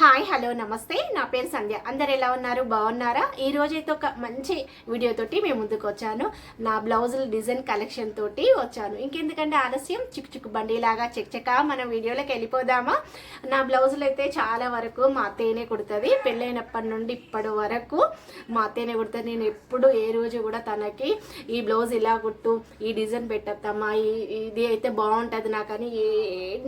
Hi hello నమస్తే. నా పేరు సంధ్య. అందరు ఎలా ఉన్నారు? బాగున్నారా? ఈ అయితే ఒక మంచి వీడియోతోటి మేము ముందుకు వచ్చాను నా బ్లౌజుల డిజైన్ కలెక్షన్ తోటి వచ్చాను. ఇంకెందుకంటే ఆలస్యం? చిక్ చిక్ బండిలాగా చెక్చక మన వీడియోలోకి వెళ్ళిపోదామా? నా బ్లౌజులు అయితే చాలా వరకు మా అత్తయ్యనే కుడుతుంది. పెళ్ళైనప్పటి నుండి ఇప్పటి వరకు మా అత్తయ్యనే కుడుతుంది. నేను ఎప్పుడు ఏ రోజు కూడా తనకి ఈ బ్లౌజ్ ఇలా కుట్టు ఈ డిజైన్ పెట్టద్దమ్మా ఈ ఇది అయితే బాగుంటుంది నాకని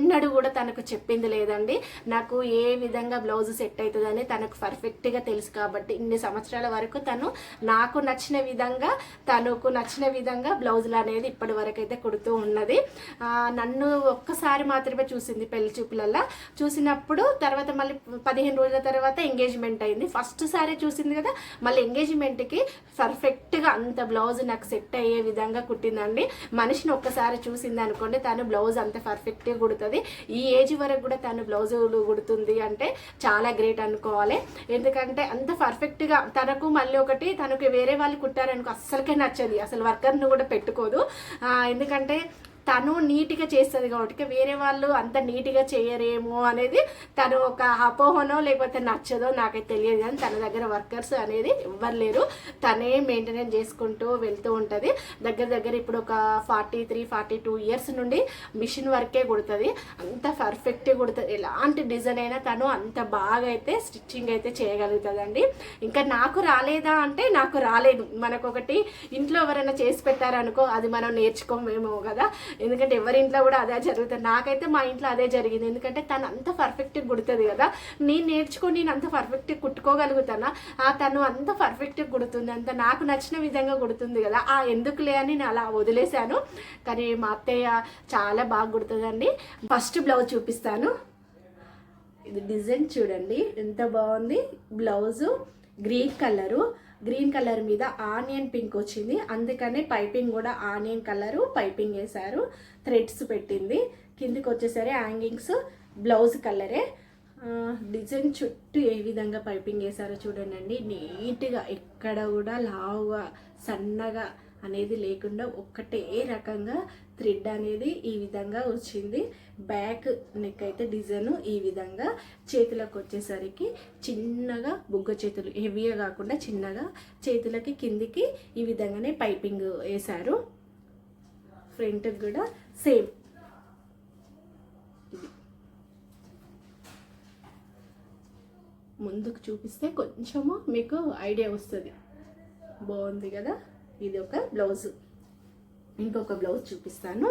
ఎన్నడూ కూడా తనకు చెప్పింది లేదండి. నాకు ఏ విధంగా బ్లౌజ్ సెట్ అవుతుందని తనకు పర్ఫెక్ట్గా తెలుసు కాబట్టి ఇన్ని సంవత్సరాల వరకు తను నాకు నచ్చిన విధంగా తనకు నచ్చిన విధంగా బ్లౌజులు అనేది ఇప్పటి వరకు అయితే కుడుతూ ఉన్నది. నన్ను ఒక్కసారి మాత్రమే చూసింది పెళ్ళి చూపులలో చూసినప్పుడు తర్వాత మళ్ళీ పదిహేను రోజుల తర్వాత ఎంగేజ్మెంట్ అయింది. ఫస్ట్ సారి చూసింది కదా మళ్ళీ ఎంగేజ్మెంట్కి పర్ఫెక్ట్గా అంత బ్లౌజ్ నాకు సెట్ అయ్యే విధంగా కుట్టిందండి. మనిషిని ఒక్కసారి చూసింది అనుకోండి తను బ్లౌజ్ అంత పర్ఫెక్ట్గా కుడుతుంది. ఈ ఏజ్ వరకు కూడా తను బ్లౌజులు కుడుతుంది అంటే చాలా గ్రేట్ అనుకోవాలి. ఎందుకంటే అంత పర్ఫెక్ట్గా తనకు మళ్ళీ ఒకటి తనకు వేరే వాళ్ళు కుట్టారనుకో అస్సలకే నచ్చదు. అసలు వర్కర్ను కూడా పెట్టుకోదు. ఎందుకంటే తను నీట్గా చేస్తుంది కాబట్టి వేరే వాళ్ళు అంత నీట్గా చేయరేమో అనేది తను ఒక అపోహనో లేకపోతే నచ్చదో నాకైతే తెలియదు కానీ తన దగ్గర వర్కర్స్ అనేది ఎవ్వరు లేరు. తనే మెయింటెనెన్స్ చేసుకుంటూ వెళ్తూ ఉంటుంది. దగ్గర దగ్గర ఇప్పుడు ఒక forty three forty two years నుండి మిషన్ వర్కే కుడుతుంది. అంత పర్ఫెక్ట్గా కుడుతుంది. ఎలాంటి డిజైన్ అయినా తను అంత బాగా అయితే స్టిచ్చింగ్ అయితే చేయగలుగుతుందండి. ఇంకా నాకు రాలేదా అంటే నాకు రాలేదు. మనకొకటి ఇంట్లో ఎవరైనా చేసి పెట్టారనుకో అది మనం నేర్చుకోమేమో కదా. ఎందుకంటే ఎవరి ఇంట్లో కూడా అదే జరుగుతుంది. నాకైతే మా ఇంట్లో అదే జరిగింది. ఎందుకంటే తను అంత పర్ఫెక్ట్గా కుడుతుంది కదా. నేను నేర్చుకొని నేను అంత పర్ఫెక్ట్గా కుట్టుకోగలుగుతానా? ఆ తను అంత పర్ఫెక్ట్గా కుడుతుంది అంత నాకు నచ్చిన విధంగా కుడుతుంది కదా. ఆ ఎందుకులే అని నేను అలా వదిలేశాను. కానీ మా అత్తయ్య చాలా బాగా కుడుతుందండి ఫస్ట్ బ్లౌజ్ చూపిస్తాను. ఇది డిజైన్ చూడండి. ఎంత బాగుంది. Blouse green colour green colour మీద ఆనియన్ పింక్ వచ్చింది. అందుకనే పైపింగ్ కూడా ఆనియన్ కలరు పైపింగ్ వేశారు. థ్రెడ్స్ పెట్టింది. కిందికి వచ్చేసరి హ్యాంగింగ్స్ బ్లౌజ్ కలరే. డిజైన్ చుట్టూ ఏ విధంగా పైపింగ్ వేశారో చూడండి నీట్గా ఎక్కడ కూడా లావుగా సన్నగా అనేది లేకుండా ఒక్కటే రకంగా థ్రెడ్ అనేది ఈ విధంగా వచ్చింది. బ్యాక్ నెక్ అయితే డిజైన్ ఈ విధంగా చేతులకు వచ్చేసరికి చిన్నగా బుగ్గ చేతులు హెవీగా కాకుండా చిన్నగా చేతులకి కిందికి ఈ విధంగానే పైపింగ్ వేశారు. ఫ్రంట్కి కూడా సేమ్ ముందుకు చూపిస్తే కొంచెము మీకు ఐడియా వస్తుంది. బాగుంది కదా? ఇది ఒక బ్లౌజ్. ఇంకొక బ్లౌజ్ చూపిస్తాను.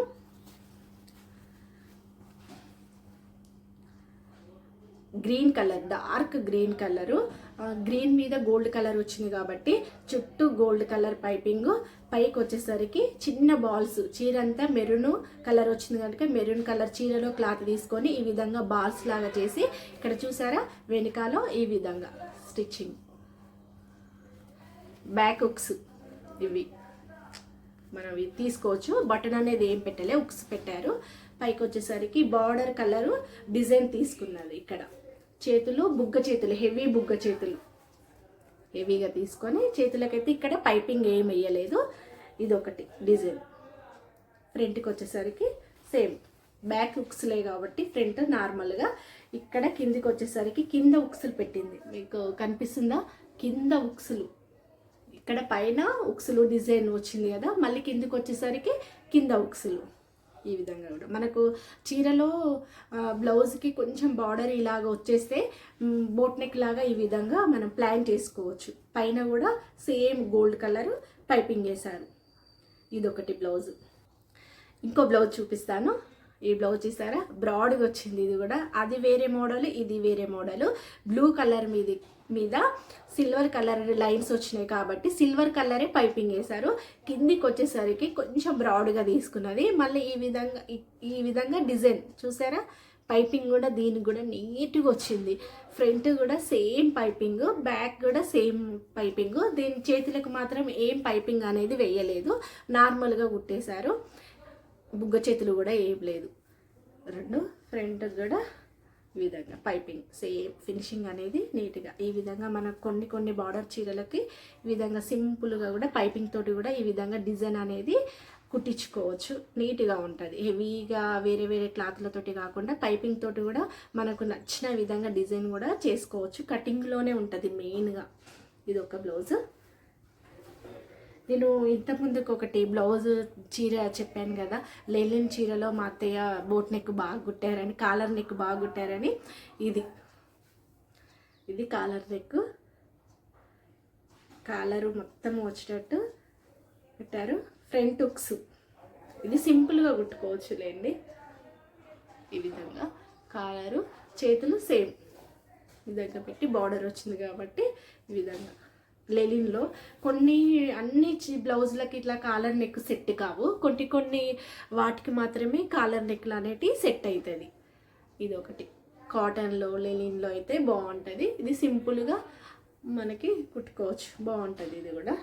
Green colour dark green colour. Green మీద గోల్డ్ కలర్ వచ్చింది కాబట్టి చుట్టూ గోల్డ్ కలర్ పైపింగ్. పైకి వచ్చేసరికి చిన్న బాల్స్ చీర అంతా మెరూన్ కలర్ వచ్చింది కనుక మెరూన్ కలర్ చీరలో క్లాత్ తీసుకొని ఈ విధంగా బాల్స్ లాగా చేసి ఇక్కడ చూసారా? వెనకాల ఈ విధంగా స్టిచ్చింగ్. Back hooks. ఇవి. మనం ఇవి తీసుకోవచ్చు. బటన్ అనేది ఏం పెట్టలే ఉక్స్ పెట్టారు. పైకి వచ్చేసరికి బార్డర్ కలరు డిజైన్ తీసుకున్నది ఇక్కడ. చేతులు బుగ్గ చేతులు హెవీ బుగ్గ చేతులు. హెవీగా తీసుకొని చేతులకైతే ఇక్కడ పైపింగ్ ఏం వేయలేదు. ఇది ఒకటి డిజైన్ ఫ్రంట్కి వచ్చేసరికి సేమ్. బ్యాక్ ఉక్స్లే కాబట్టి ఫ్రంట్ నార్మల్గా. ఇక్కడ కిందికి వచ్చేసరికి కింద ఉక్సులు పెట్టింది. మీకు కనిపిస్తుందా? కింద ఉక్సులు. ఇక్కడ పైన ఉక్సులు డిజైన్ వచ్చింది కదా మళ్ళీ కిందికి వచ్చేసరికి కింద ఉక్సులు. ఈ విధంగా కూడా. మనకు చీరలో బ్లౌజ్కి కొంచెం బార్డర్ ఇలాగ వచ్చేస్తే బోట్ నెక్ లాగా ఈ విధంగా మనం ప్లాన్ చేసుకోవచ్చు. పైన కూడా సేమ్ గోల్డ్ కలర్ పైపింగ్ వేశారు. ఇదొకటి బ్లౌజ్. ఇంకో బ్లౌజ్ చూపిస్తాను. ఈ బ్లౌజ్ చూసారా? బ్రాడ్గా వచ్చింది ఇది కూడా. అది వేరే మోడల్ ఇది వేరే మోడల్. బ్లూ కలర్ మీది మీద సిల్వర్ కలర్ లైన్స్ వచ్చినాయి కాబట్టి సిల్వర్ కలరే పైపింగ్ వేశారు. కిందికి వచ్చేసరికి కొంచెం బ్రాడ్గా తీసుకున్నది. మళ్ళీ ఈ విధంగా ఈ- ఈ విధంగా డిజైన్ చూసారా? పైపింగ్ కూడా దీనికి కూడా నీట్గా వచ్చింది. ఫ్రంట్ కూడా సేమ్ పైపింగ్ బ్యాక్ కూడా సేమ్ పైపింగ్. దీని చేతులకు మాత్రం ఏం పైపింగ్ అనేది వేయలేదు. నార్మల్గా కుట్టేశారు. బుగ్గ చేతులు కూడా ఏం లేదు. రెండు ఫ్రంట్ కూడా ఈ విధంగా పైపింగ్ సేమ్ ఫినిషింగ్ అనేది నీట్గా. ఈ విధంగా మన కొన్ని కొన్ని బార్డర్ చీరలకి ఈ విధంగా సింపుల్గా కూడా పైపింగ్ తోటి కూడా ఈ విధంగా డిజైన్ అనేది కుట్టించుకోవచ్చు. నీట్గా ఉంటుంది. హెవీగా వేరే వేరే క్లాత్లతోటి కాకుండా పైపింగ్ తోటి కూడా మనకు నచ్చిన విధంగా డిజైన్ కూడా చేసుకోవచ్చు. కటింగ్లోనే ఉంటుంది మెయిన్గా. ఇది ఒక బ్లౌజ్. నేను ఇంతకుముందుకు ఒకటి బ్లౌజ్ చీర చెప్పాను కదా లేలిన్ చీరలో మా అత్తయ్య బోట్ నెక్ బాగా కుట్టారని కాలర్ నెక్ బాగా కుట్టారని. ఇది. ఇది కాలర్ నెక్. కాలరు మొత్తం వచ్చేటట్టు పెట్టారు ఫ్రంట్ ఉక్స్ ఇది సింపుల్గా కుట్టుకోవచ్చులేండి. ఈ విధంగా కాలరు చేతులు సేమ్. ఈ దగ్గర పెట్టి బార్డర్ వచ్చింది కాబట్టి ఈ విధంగా. లెలిన్లో కొన్ని అన్ని చి- బ్లౌజులకి ఇట్లా కాలర్ నెక్ సెట్ కావు. కొన్ని కొన్ని వాటికి మాత్రమే కాలర్ నెక్లు అనేటివి సెట్ అవుతుంది ఇది ఒకటి కాటన్లో లెలిన్లో అయితే బాగుంటుంది ఇది సింపుల్గా మనకి కుట్టుకోవచ్చు. బాగుంటుంది ఇది కూడా.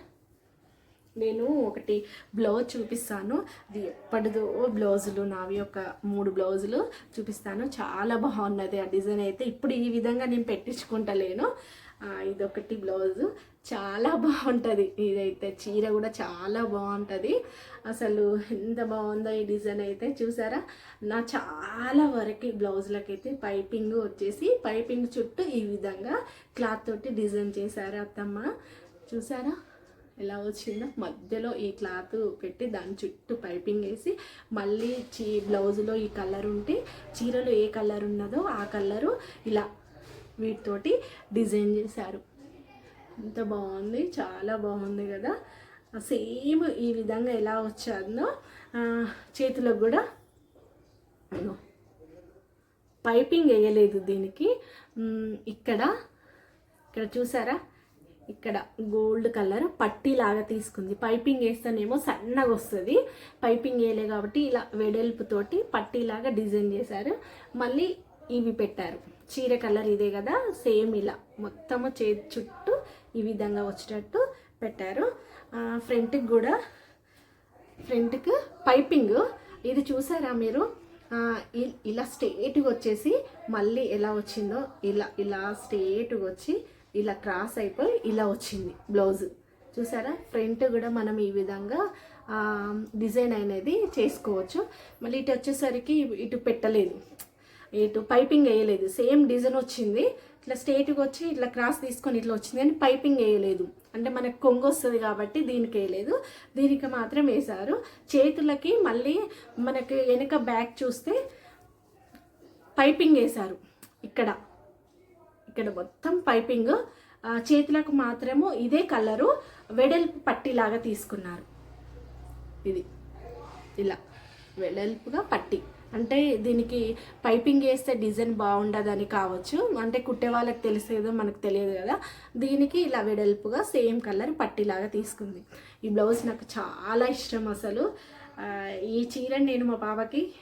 నేను ఒకటి బ్లౌజ్ చూపిస్తాను. అది ఎప్పటిదో బ్లౌజులు నావి ఒక మూడు బ్లౌజులు చూపిస్తాను. చాలా బాగున్నది ఆ డిజైన్ అయితే ఇప్పుడు ఈ విధంగా నేను పెట్టించుకుంటలేను. ఇదొకటి బ్లౌజు. చాలా బాగుంటుంది. ఇదైతే చీర కూడా చాలా బాగుంటుంది. అసలు ఎంత బాగుందో ఈ డిజైన్ అయితే చూసారా? నా చాలా వరకు బ్లౌజ్లకైతే పైపింగ్ వచ్చేసి పైపింగ్ చుట్టూ ఈ విధంగా క్లాత్ తోటి డిజైన్ చేశారు అత్తమ్మ. చూసారా? ఎలా వచ్చిందో? మధ్యలో ఈ క్లాత్ పెట్టి దాని చుట్టూ పైపింగ్ వేసి మళ్ళీ చీ బ్లౌజ్లో ఈ కలర్ ఉంటే చీరలో ఏ కలర్ ఉన్నదో ఆ కలరు ఇలా వీటితోటి డిజైన్ చేశారు. ఎంత బాగుంది చాలా బాగుంది కదా. సేమ్ ఈ విధంగా ఎలా వచ్చాదో ఆ, చేతులకు కూడా పైపింగ్ వేయలేదు దీనికి. ఇక్కడ ఇక్కడ చూసారా? ఇక్కడ గోల్డ్ కలర్ పట్టీలాగా తీసుకుంది. పైపింగ్ వేస్తేనేమో సన్నగా వస్తుంది. పైపింగ్ వేయలే కాబట్టి ఇలా వెడల్పుతోటి పట్టీలాగా డిజైన్ చేశారు. మళ్ళీ ఇవి పెట్టారు. చీర కలర్ ఇదే కదా సేమ్ ఇలా మొత్తము చే చుట్టూ ఈ విధంగా వచ్చేటట్టు పెట్టారు. ఫ్రంట్కి కూడా ఫ్రంట్కి పైపింగ్. ఇది చూసారా మీరు? ఇలా స్ట్రేట్గా వచ్చేసి మళ్ళీ ఎలా వచ్చిందో ఇలా ఇలా స్ట్రేట్గా వచ్చి ఇలా క్రాస్ అయిపోయి ఇలా వచ్చింది బ్లౌజ్. చూసారా? ఫ్రంట్ కూడా మనం ఈ విధంగా డిజైన్ అనేది చేసుకోవచ్చు. మళ్ళీ ఇటు వచ్చేసరికి ఇటు పెట్టలేదు. ఇటు పైపింగ్ వేయలేదు. సేమ్ డిజైన్ వచ్చింది. ఇట్లా స్ట్రేట్గా వచ్చి ఇట్లా క్రాస్ తీసుకొని ఇట్లా వచ్చింది కానీ పైపింగ్ వేయలేదు. అంటే మనకు కొంగు వస్తుంది కాబట్టి దీనికి వేయలేదు. దీనికి మాత్రం వేశారు. చేతులకి మళ్ళీ మనకి వెనుక బ్యాక్ చూస్తే పైపింగ్ వేశారు. ఇక్కడ. ఇక్కడ మొత్తం పైపింగ్. చేతులకు మాత్రము ఇదే కలరు. వెడల్పు పట్టిలాగా తీసుకున్నారు. ఇది. ఇలా. వెడల్పుగా పట్టి. అంటే దీనికి పైపింగ్ వేస్తే డిజైన్ బాగుండదని కావచ్చు. అంటే కుట్టే వాళ్ళకి తెలిసేదో మనకు తెలియదు కదా. దీనికి ఇలా వెడల్పుగా సేమ్ కలర్ పట్టిలాగా తీసుకుంది. ఈ బ్లౌజ్ నాకు చాలా ఇష్టం అసలు. ఈ చీర నేను మా పాపకి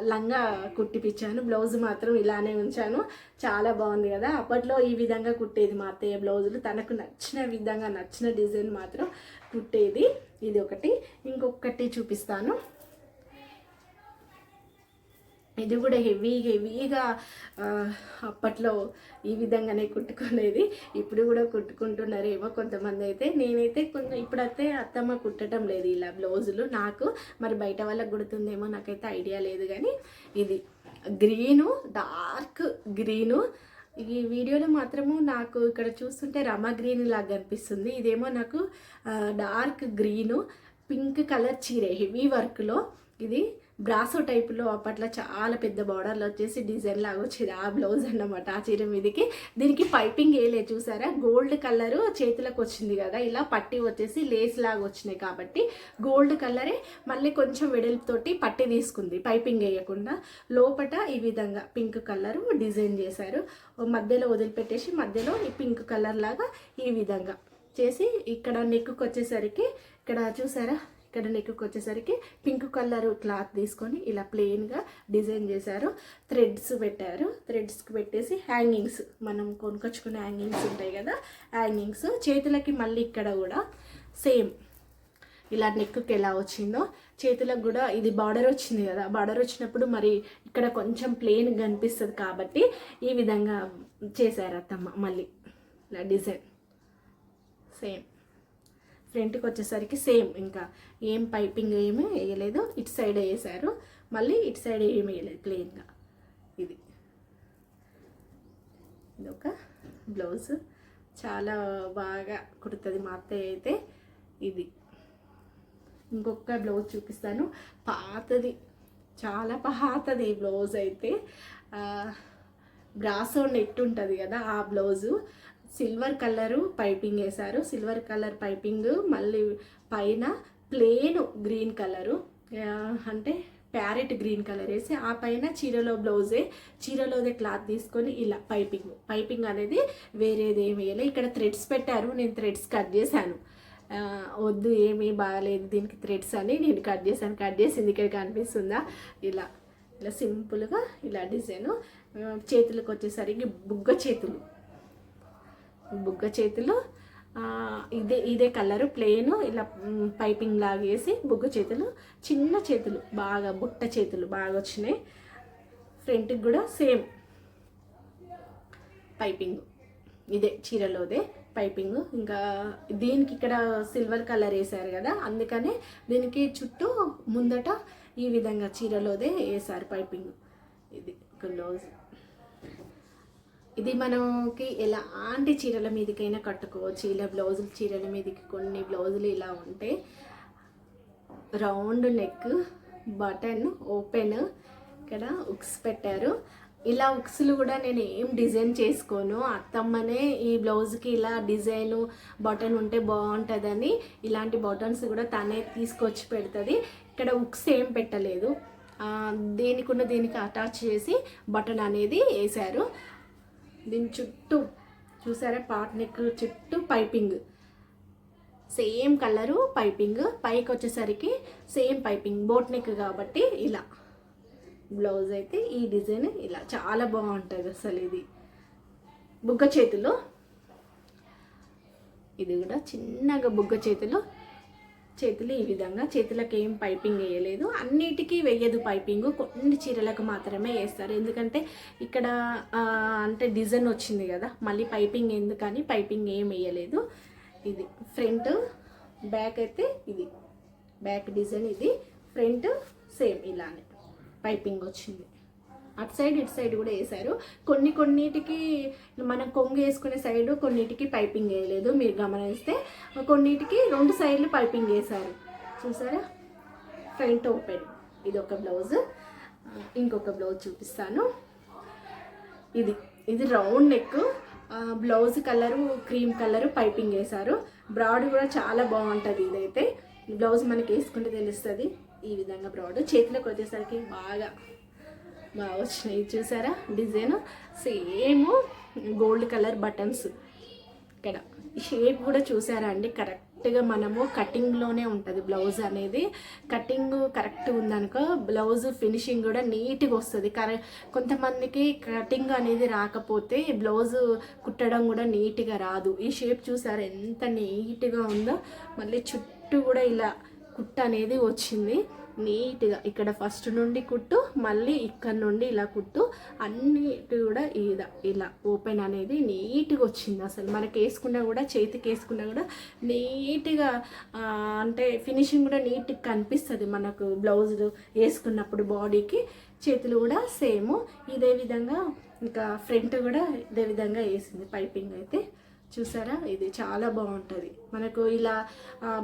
లంగా కుట్టిపించాను బ్లౌజ్ మాత్రం ఇలానే ఉంచాను. చాలా బాగుంది కదా. అప్పట్లో ఈ విధంగా కుట్టేది మా అత్తయ్య బ్లౌజులు. తనకు నచ్చిన విధంగా నచ్చిన డిజైన్ మాత్రం కుట్టేది. ఇది ఒకటి. ఇంకొకటి చూపిస్తాను. ఇది కూడా హెవీ హెవీగా అప్పట్లో ఈ విధంగానే కుట్టుకునేది. ఇప్పుడు కూడా కుట్టుకుంటున్నారేమో కొంతమంది అయితే. నేనైతే కొంచెం ఇప్పుడైతే అత్తమ్మ కుట్టడం లేదు ఇలా బ్లౌజులు. నాకు మరి బయట వాళ్ళకి కుడుతుందేమో నాకైతే ఐడియా లేదు కానీ ఇది గ్రీను డార్క్ గ్రీను. ఈ వీడియోలో మాత్రము నాకు ఇక్కడ చూస్తుంటే రమ గ్రీన్ లాగా అనిపిస్తుంది. ఇదేమో నాకు డార్క్ గ్రీను పింక్ కలర్ చీర హెవీ వర్క్లో. ఇది బ్రాసో టైపులో అప్పట్లో చాలా పెద్ద బార్డర్లో వచ్చేసి డిజైన్ లాగా వచ్చేది. ఆ బ్లౌజ్ అన్నమాట ఆ చీర మీదకి. దీనికి పైపింగ్ వేయలే చూసారా? గోల్డ్ కలర్ చేతులకు వచ్చింది కదా. ఇలా పట్టి వచ్చేసి లేస్ లాగా వచ్చినాయి కాబట్టి గోల్డ్ కలరే మళ్ళీ కొంచెం వెడల్పుతోటి పట్టి తీసుకుంది. పైపింగ్ వేయకుండా లోపట ఈ విధంగా పింక్ కలర్ డిజైన్ చేశారు. మధ్యలో వదిలిపెట్టేసి మధ్యలో ఈ పింక్ కలర్ లాగా ఈ విధంగా చేసి ఇక్కడ నెక్కు వచ్చేసరికి ఇక్కడ చూసారా? ఇక్కడ నెక్కి వచ్చేసరికి పింక్ కలర్ క్లాత్ తీసుకొని ఇలా ప్లెయిన్గా డిజైన్ చేశారు. థ్రెడ్స్ పెట్టారు. థ్రెడ్స్కి పెట్టేసి హ్యాంగింగ్స్ మనం కొనుకొచ్చుకునే హ్యాంగింగ్స్ ఉంటాయి కదా హ్యాంగింగ్స్ చేతులకి మళ్ళీ ఇక్కడ కూడా సేమ్ ఇలా నెక్కి ఎలా వచ్చిందో చేతులకు కూడా ఇది బార్డర్ వచ్చింది కదా బార్డర్ వచ్చినప్పుడు మరి ఇక్కడ కొంచెం ప్లెయిన్ కనిపిస్తుంది కాబట్టి ఈ విధంగా చేశారు అత్తమ్మ మళ్ళీ. ఇలా డిజైన్ సేమ్ ఫ్రంట్కి వచ్చేసరికి సేమ్ ఇంకా ఏం పైపింగ్ ఏమీ వేయలేదు. ఇటు సైడ్ వేసారు. మళ్ళీ ఇటు సైడ్ ఏమి వేయలేదు. ప్లెయిన్గా. ఇది. ఇది ఒక బ్లౌజ్. చాలా బాగా కుడుతుంది మా అత్తయ్య అయితే. ఇది. ఇంకొక బ్లౌజ్ చూపిస్తాను. పాతది. చాలా పాతది ఈ బ్లౌజ్ అయితే. బ్రాసో నెట్ ఉంటుంది కదా ఆ బ్లౌజు. సిల్వర్ కలరు పైపింగ్ వేశారు. సిల్వర్ కలర్ పైపింగ్ మళ్ళీ పైన ప్లేన్ గ్రీన్ కలరు. అంటే ప్యారెట్ గ్రీన్ కలర్ వేసి ఆ పైన చీరలో బ్లౌజే చీరలోదే క్లాత్ తీసుకొని ఇలా పైపింగ్. పైపింగ్ అనేది వేరేది ఏమి వేయలే. ఇక్కడ థ్రెడ్స్ పెట్టారు. నేను థ్రెడ్స్ కట్ చేశాను. వద్దు ఏమీ బాగాలేదు దీనికి థ్రెడ్స్ అని నేను కట్ చేశాను. కట్ చేసింది ఇక్కడ కనిపిస్తుందా? ఇలా ఇలా సింపుల్గా ఇలా డిజైను. చేతులకు వచ్చేసరికి బుగ్గ చేతులు. బుగ్గ చేతులు ఇదే ఇదే కలరు ప్లెయిన్ ఇలా పైపింగ్ పైపింగ్ లాగేసి బుగ్గ చేతులు చిన్న చేతులు బాగా బుట్ట చేతులు బాగా వచ్చినాయి. ఫ్రంట్కి కూడా సేమ్ పైపింగ్. ఇదే చీరలోదే పైపింగ్. ఇంకా దీనికి ఇక్కడ సిల్వర్ కలర్ వేసారు కదా అందుకనే దీనికి చుట్టూ ముందట ఈ విధంగా చీరలోదే వేసారు పైపింగ్. ఇది క్లోజ్ ఇది మనకి ఎలాంటి చీరల మీదకైనా కట్టుకోవచ్చు. ఇలా బ్లౌజులు చీరల మీదకి కొన్ని బ్లౌజులు ఇలా ఉంటే రౌండ్ నెక్ బటన్ ఓపెన్ ఇక్కడ ఉక్స్ పెట్టారు. ఇలా ఉక్స్లు కూడా నేను ఏం డిజైన్ చేసుకోను. అత్తమ్మనే ఈ బ్లౌజ్కి ఇలా డిజైన్ బటన్ ఉంటే బాగుంటుందని ఇలాంటి బటన్స్ కూడా తనే తీసుకొచ్చి పెడుతుంది. ఇక్కడ ఉక్స్ ఏం పెట్టలేదు. దేనికున్న దేనికి ఉన్న దీనికి అటాచ్ చేసి బటన్ అనేది వేశారు. దీని చుట్టూ చూసారా? పాట్ నెక్ చుట్టూ పైపింగ్. Same colour piping. పైకి వచ్చేసరికి సేమ్ పైపింగ్. బోట్ నెక్ కాబట్టి ఇలా. బ్లౌజ్ అయితే ఈ డిజైన్ ఇలా. చాలా బాగుంటుంది అసలు ఇది. బుగ్గ చేతులు. ఇది కూడా చిన్నగా బుగ్గ చేతులు చేతులు ఈ విధంగా. చేతులకు ఏం పైపింగ్ వేయలేదు. అన్నిటికీ వేయదు పైపింగ్. కొన్ని చీరలకు మాత్రమే వేస్తారు. ఎందుకంటే ఇక్కడ అంటే డిజైన్ వచ్చింది కదా. మళ్ళీ పైపింగ్ ఎందుకని పైపింగ్ ఏం వేయలేదు. ఇది ఫ్రంట్ బ్యాక్ అయితే ఇది. బ్యాక్ డిజైన్ ఇది. ఫ్రంట్ సేమ్ ఇలానే పైపింగ్ వచ్చింది. అటు సైడ్ ఇటు సైడ్ కూడా వేశారు. కొన్ని కొన్నిటికి మనం కొంగు వేసుకునే సైడ్ కొన్నిటికి పైపింగ్ వేయలేదు మీరు గమనిస్తే. కొన్నిటికి రెండు సైడ్లు పైపింగ్ వేశారు. చూసారా? Front open. ఇది ఒక బ్లౌజ్. ఇంకొక బ్లౌజ్ చూపిస్తాను. ఇది ఇది round neck. Blouse colour cream colour piping వేశారు. బ్రాడ్ కూడా చాలా బాగుంటుంది ఇదైతే. బ్లౌజ్ మనకి వేసుకుంటే తెలుస్తుంది ఈ విధంగా బ్రాడ్. చేతిలోకి వచ్చేసరికి బాగా బాగా వచ్చినాయి. చూసారా? Design same gold colour buttons. ఇక్కడ షేప్ కూడా చూసారా అండి? కరెక్ట్గా మనము కటింగ్లోనే ఉంటుంది బ్లౌజ్ అనేది. కటింగ్ కరెక్ట్ ఉందనుకో బ్లౌజ్ ఫినిషింగ్ కూడా నీట్గా వస్తుంది. కరె కొంతమందికి కటింగ్ అనేది రాకపోతే బ్లౌజ్ కుట్టడం కూడా నీట్గా రాదు. ఈ షేప్ చూసారా? ఎంత నీట్గా ఉందో. మళ్ళీ చుట్టూ కూడా ఇలా కుట్ట అనేది వచ్చింది. నీట్గా ఇక్కడ ఫస్ట్ నుండి కుట్టు మళ్ళీ ఇక్కడ నుండి ఇలా కుట్టు అన్నిటి కూడా ఇలా ఇలా ఓపెన్ అనేది నీట్గా వచ్చింది అసలు. మనకి వేసుకున్నా కూడా చేతికి వేసుకున్నా కూడా నీట్గా అంటే ఫినిషింగ్ కూడా నీట్గా కనిపిస్తుంది మనకు బ్లౌజ్ వేసుకున్నప్పుడు బాడీకి. చేతులు కూడా సేమ్. ఇదే విధంగా ఇంకా ఫ్రంట్ కూడా ఇదే విధంగా వేసింది పైపింగ్ అయితే. చూసారా? ఇది చాలా బాగుంటుంది. మనకు ఇలా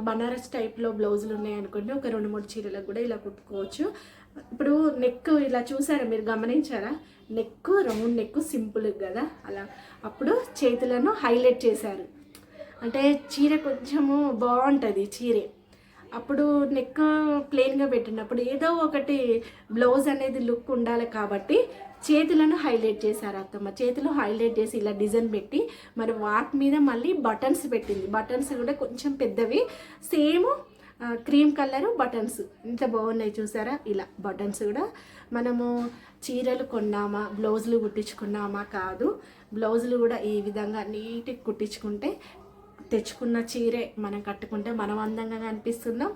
బనారస్ టైప్లో బ్లౌజులు ఉన్నాయనుకోండి ఒక రెండు మూడు చీరలకు కూడా ఇలా కుట్టుకోవచ్చు. ఇప్పుడు నెక్ ఇలా చూసారా? మీరు గమనించారా? నెక్ రౌండ్ నెక్ సింపుల్ కదా? అలా అప్పుడు చేతులను హైలైట్ చేశారు. అంటే చీర కొంచెము బాగుంటుంది చీరే. అప్పుడు నెక్ ప్లెయిన్గా పెట్టినప్పుడు ఏదో ఒకటి బ్లౌజ్ అనేది లుక్ ఉండాలి కాబట్టి చేతులను హైలైట్ చేశారు అత్తమ్మ. చేతులు హైలైట్ చేసి ఇలా డిజైన్ పెట్టి మరి వాక్ మీద మళ్ళీ బటన్స్ పెట్టింది. బటన్స్ కూడా కొంచెం పెద్దవి. Same cream colour buttons. ఎంత బాగున్నాయి చూసారా? ఇలా బటన్స్ కూడా. మనము చీరలు కొన్నామా? బ్లౌజులు కుట్టించుకున్నామా కాదు. బ్లౌజులు కూడా ఈ విధంగా నీట్గా కుట్టించుకుంటే తెచ్చుకున్న చీరే మనం కట్టుకుంటే మనం అందంగా కనిపిస్తున్నాం.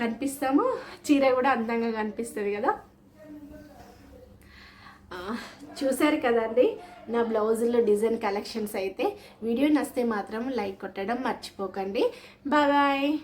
కనిపిస్తాము. చీర కూడా అందంగా కనిపిస్తుంది కదా? చూశారు కదండి? నా బ్లౌజుల్లో డిజైన్ కలెక్షన్స్ అయితే. వీడియో నచ్చితే మాత్రం లైక్ కొట్టడం మర్చిపోకండి. బాయ్.